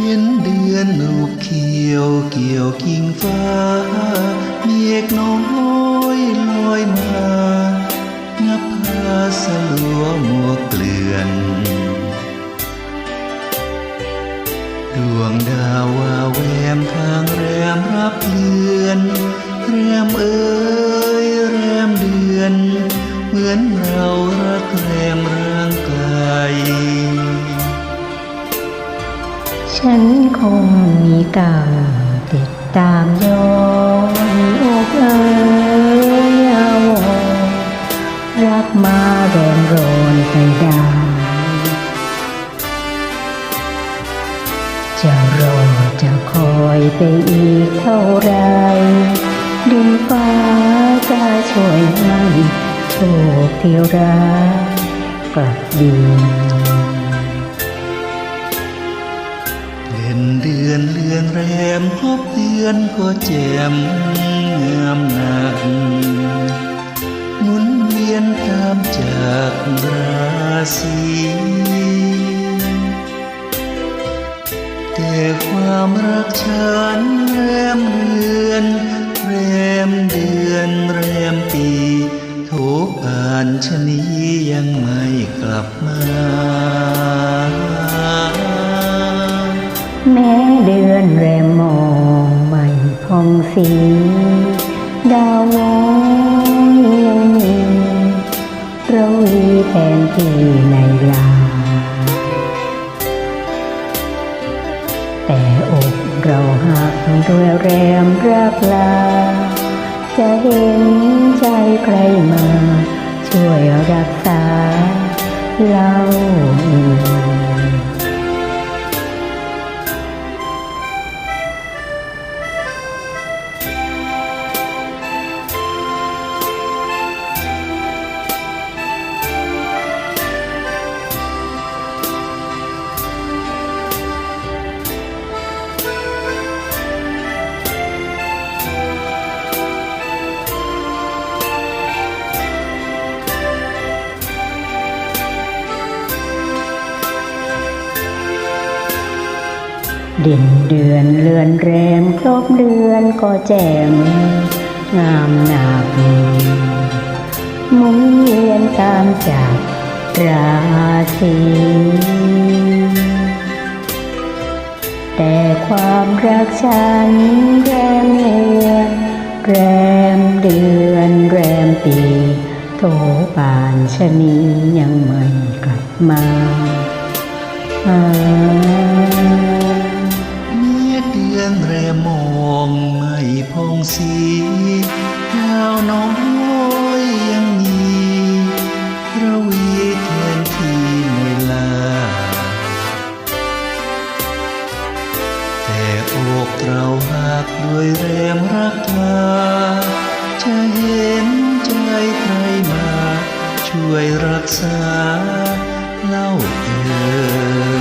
เห็นเดือนหนูเขียวเกี่ยวกิ่งฟ้าเมฆน้อยลอยมานับพาสลัวมัวเกลื่อน ดวงดาวว่าแวมทางแรมรับเลือนแรมเอ้ยแรมเดือน เหมือนเรารัก ฉันคงมีกรรมติดตามย้อนอกเอ๋ยาวงรักมาแรงโรนไปได้จะรอจะคอยไปอีกเท่าไรดินฟ้าจะช่วยให้โชคที่รักกลับดี อนก็แจ่มงามหนักหมุนเวียนตามจากราศีแต่ความรักฉันแรมเรือนแรมเดือนแรมปีโถผ่านชนียังไม่กลับมา แม้เดือนแรมมองไม่พ องสี ดาวน้อยยังเราวีแทนที่ในลา แต่อกเราหักด้วยแรมรักลา จะเห็นใจใครมา ช่วยรักษาเล่า ด่นเดือนเลือนแรมครบเดือนก็แจ่มงามหนักหมุนเวียนตามจากราศีแต่ความรักฉันแรมเดือนแรมเดือนแรมปีโถป่านชนียังไม่กลับมาหาเมื่อเดือน แรมองไม่พองสีดาวน้อยยังมีระวีแทนที่ในลา แต่อกเราหักด้วยแรมรักลาจะเห็นใจใครมา ช่วยรักษาเล่าเอ่ย